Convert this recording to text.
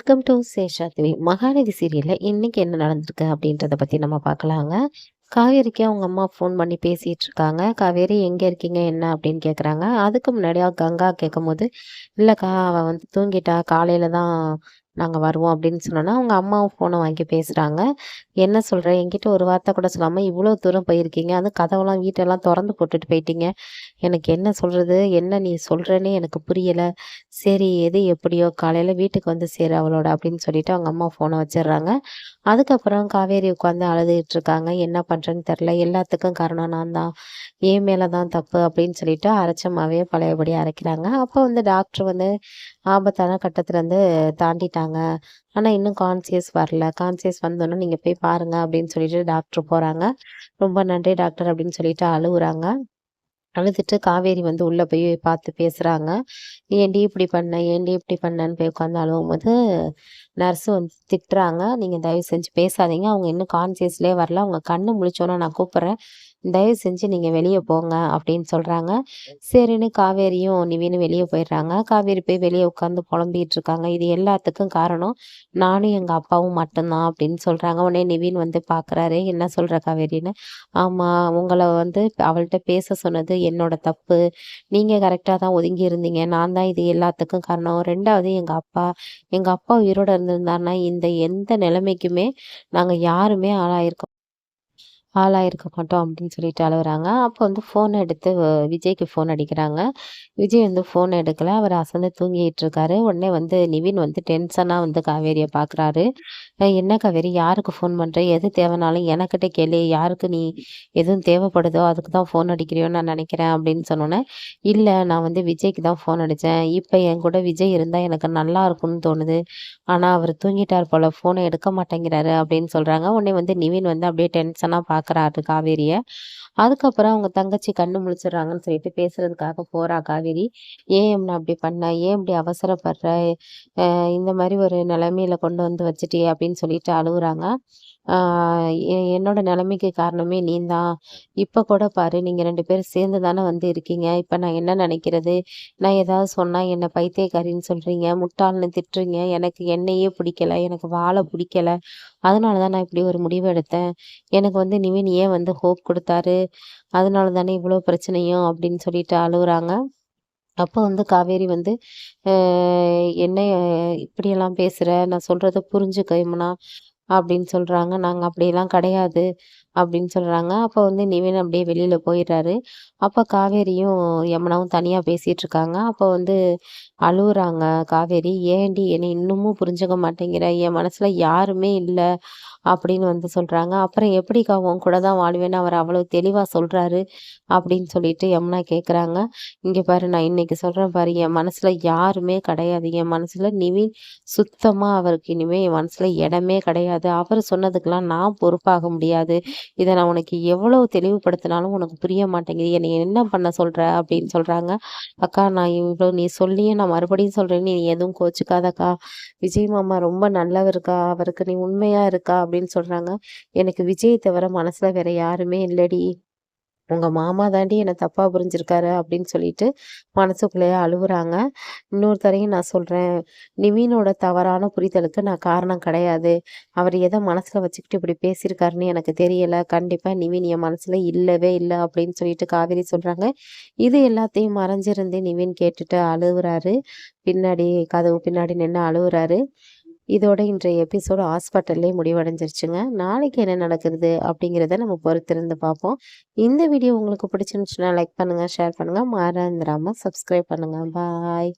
Welcome to சேஷாத்வி Mahanadi சீரியல்ல இன்னைக்கு என்ன நடந்திருக்கு அப்படின்றத பத்தி நம்ம பார்க்கலாங்க. காவேரிக்கு அவங்க அம்மா ஃபோன் பண்ணி பேசிட்டு இருக்காங்க. காவேரி எங்க இருக்கீங்க? என்ன? அப்படின்னு கேட்குறாங்க அதுக்கு முன்னாடி கங்கா கேட்கும் போது இல்லக்கா அவ வந்து தூங்கிட்டா. காலையில் தான் நாங்கள் வருவோம் அப்படின்னு சொன்னோன்னா அவங்க அம்மாவும் ஃபோனை வாங்கி பேசுகிறாங்க என்ன சொல்கிறேன் என்கிட்ட ஒரு வார்த்தை கூட சொல்லாமல் இவ்வளோ தூரம் போயிருக்கீங்க. அது கதவெல்லாம் வீட்டெல்லாம் திறந்து போட்டுட்டு போயிட்டீங்க. எனக்கு என்ன சொல்கிறது என்ன நீ சொல்கிறேன்னு எனக்கு புரியலை. சரி எது எப்படியோ காலையில் வீட்டுக்கு வந்து சேரு அவளோட அப்படின்னு சொல்லிட்டு அவங்க அம்மா ஃபோனை வச்சிடுறாங்க. அதுக்கப்புறம் காவேரி உட்காந்து அழுதுகிட்டு இருக்காங்க என்ன பண்ணுறேன்னு தெரில எல்லாத்துக்கும் காரணம் நான் தான். ஏன் மேலே தான் தப்பு அப்படின்னு சொல்லிட்டு அரைச்சமாவே பழையபடி அரைக்கிறாங்க. அப்போ வந்து டாக்டர் வந்து ஆபத்தான கட்டத்துலேருந்து தாண்டிட்டாங்க. ஆனால் இன்னும் கான்சியஸ் வரல. கான்சியஸ் வந்தோன்னே நீங்கள் போய் பாருங்க அப்படின்னு சொல்லிட்டு டாக்டர் போகிறாங்க ரொம்ப நன்றி டாக்டர் அப்படின்னு சொல்லிட்டு அழுகுறாங்க. அழுதுட்டு காவேரி வந்து உள்ள போய் பார்த்து பேசுறாங்க. ஏன்டி இப்படி பண்ண? ஏன்டி இப்படி பண்ணன்னு போய் உட்காந்து அழுவும் போது நர்ஸு வந்து திட்டுறாங்க. நீங்க தயவு செஞ்சு பேசாதீங்க. அவங்க இன்னும் கான்சியஸ்லேயே வரல. அவங்க கண்ணு முழிச்சோன்னா நான் கூப்பிட்றேன். தயவு செஞ்சு நீங்கள் வெளியே போங்க அப்படின்னு சொல்கிறாங்க சரின்னு காவேரியும் நிவின்னு வெளியே போயிடுறாங்க. காவேரி போய் வெளியே உட்காந்து புலம்பிகிட்டு இருக்காங்க. இது எல்லாத்துக்கும் காரணம் நானும் எங்கள் அப்பாவும் மட்டும்தான் அப்படின்னு சொல்கிறாங்க உடனே நிவின் வந்து பார்க்குறாரு என்ன சொல்கிற காவேரின்னு? ஆமாம் உங்களை வந்து அவள்கிட்ட பேச சொன்னது என்னோட தப்பு. நீங்கள் கரெக்டாக தான் ஒதுங்கி இருந்தீங்க. நான் தான் இது எல்லாத்துக்கும் காரணம். ரெண்டாவது எங்கள் அப்பா எங்கள் அப்பா உயிரோட இருந்திருந்தாருன்னா இந்த எந்த நிலைமைக்குமே நாங்கள் யாருமே ஆளாயிருக்கோம் ஆளாயிருக்க மாட்டோம் அப்படின்னு சொல்லிட்டு அழுகுறாங்க அப்போ வந்து ஃபோன் எடுத்து விஜய்க்கு ஃபோன் அடிக்கிறாங்க. விஜய் வந்து ஃபோன் எடுக்கல. அவர் அசந்து தூங்கிட்டு இருக்காரு உடனே வந்து நிவின் வந்து டென்ஷனாக வந்து காவேரியை பார்க்குறாரு என்ன காவேரி? யாருக்கு ஃபோன் பண்ணுற எது தேவைனாலும் எனக்கிட்ட கேளு. யாருக்கு நீ எதுவும் தேவைப்படுதோ அதுக்கு தான் ஃபோன் அடிக்கிறியோன்னு நான் நினைக்கிறேன் அப்படின்னு சொன்னோன்னே இல்லை நான் வந்து விஜய்க்கு தான் ஃபோன் அடித்தேன் இப்போ என் கூட விஜய் இருந்தால் எனக்கு நல்லா இருக்கும்னு தோணுது. ஆனால் அவர் தூங்கிட்டார் போல். ஃபோனை எடுக்க மாட்டேங்கிறாரு அப்படின்னு சொல்கிறாங்க உடனே வந்து நிவின் வந்து அப்படியே டென்ஷனாக பார்க்குறாரு காவேரியை. அதுக்கப்புறம் அவங்க தங்கச்சி கண்ணு முழிச்சிடுறாங்கன்னு சொல்லிட்டு பேசுறதுக்காக போறா காவேரி. ஏன் நான் அப்படி பண்ண? ஏன் இப்படி அவசரப்படுற? அஹ் இந்த மாதிரி ஒரு நிலைமையில கொண்டு வந்து வச்சுட்டே அப்படின்னு சொல்லிட்டு அழுகுறாங்க. என்னோட நிலைமைக்கு காரணமே நீதான் இப்போ கூட பாரு நீங்கள் ரெண்டு பேரும் சேர்ந்து தானே வந்து இருக்கீங்க. இப்போ நான் என்ன நினைக்கிறது? நான் ஏதாவது சொன்னால் என்னை பைத்தியக்காரின்னு சொல்கிறீங்க முட்டாள்னு திட்டுறீங்க. எனக்கு என்னையே பிடிக்கல. எனக்கு வாழை பிடிக்கல. அதனாலதான் நான் இப்படி ஒரு முடிவு எடுத்தேன். எனக்கு வந்து நிவின் ஏன் வந்து ஹோப் கொடுத்தாரு. அதனால தானே இவ்வளோ பிரச்சனையும் அப்படின்னு சொல்லிட்டு அழுகுறாங்க. அப்போ வந்து காவேரி வந்து என்ன இப்படியெல்லாம் பேசுகிற நான் சொல்கிறத புரிஞ்சுக்கமுனா அப்படின்னு சொல்கிறாங்க நாங்கள் அப்படியெல்லாம் கிடையாது. அப்படின்னு சொல்கிறாங்க அப்போ வந்து நிவின் அப்படியே வெளியில் போயிடுறாரு. அப்போ காவேரியும் யமுனாவும் தனியாக பேசிகிட்டு இருக்காங்க. அப்போ வந்து அழுகுறாங்க காவேரி. ஏன்டி என்னை இன்னமும் புரிஞ்சுக்க மாட்டேங்கிற? என் மனசில் யாருமே இல்லை அப்படின்னு வந்து சொல்கிறாங்க அப்புறம் எப்படிக்கா உன் கூட தான் வாழ்வேன்னு அவர் அவ்வளோ தெளிவாக சொல்கிறாரு அப்படின்னு சொல்லிட்டு யமுனா கேட்குறாங்க இங்கே பாரு நான் இன்னைக்கு சொல்கிறேன் பாரு. என் மனசில் யாருமே கிடையாது. என் மனசில் நிவின் சுத்தமாக அவருக்கு இனிமேல் என் மனசில் இடமே கிடையாது. அவர் சொன்னதுக்கெல்லாம் நான் பொறுப்பாக முடியாது. இதை நான் உனக்கு எவ்வளவு தெளிவுபடுத்தினாலும் உனக்கு புரிய மாட்டேங்குது. என்னை என்ன பண்ண சொல்ற அப்படின்னு சொல்றாங்க. அக்கா நான் இவ்வளவு நீ சொல்லியே நான் மறுபடியும் சொல்றேன் நீ எதுவும் கோச்சுக்காதக்கா. விஜய் மாமா ரொம்ப நல்லவருக்கா அவருக்கு நீ உண்மையா இருக்கா? அப்படின்னு சொல்றாங்க. எனக்கு விஜய் தவிர மனசுல வேற யாருமே இல்லடி. உங்கள் மாமா தாண்டி என்னை தப்பாக புரிஞ்சிருக்காரு அப்படின்னு சொல்லிட்டு மனசுக்குள்ளேயே அழுகுறாங்க இன்னொரு தரையும் நான் சொல்கிறேன் நிவினோட தவறான புரிதலுக்கு நான் காரணம் கிடையாது. அவர் எதை மனசில் வச்சுக்கிட்டு இப்படி பேசியிருக்காருன்னு எனக்கு தெரியலை. கண்டிப்பாக நிவின் என் மனசில் இல்லவே இல்லை அப்படின்னு சொல்லிட்டு காவேரி சொல்கிறாங்க இது எல்லாத்தையும் மறைஞ்சிருந்து நிவின் கேட்டுட்டு அழுகுறாரு பின்னாடி கதவு பின்னாடி நின்று அழுகுறாரு இதோட இன்றைய எபிசோடு ஹாஸ்பிட்டல்லே முடிவடைஞ்சிருச்சுங்க. நாளைக்கு என்ன நடக்குது அப்படிங்கிறத நம்ம பொறுத்திருந்து பார்ப்போம். இந்த வீடியோ உங்களுக்கு பிடிச்சிருந்துச்சுன்னா லைக் பண்ணுங்க ஷேர் பண்ணுங்க. மறந்துடாமல் சப்ஸ்கிரைப் பண்ணுங்க. பாய்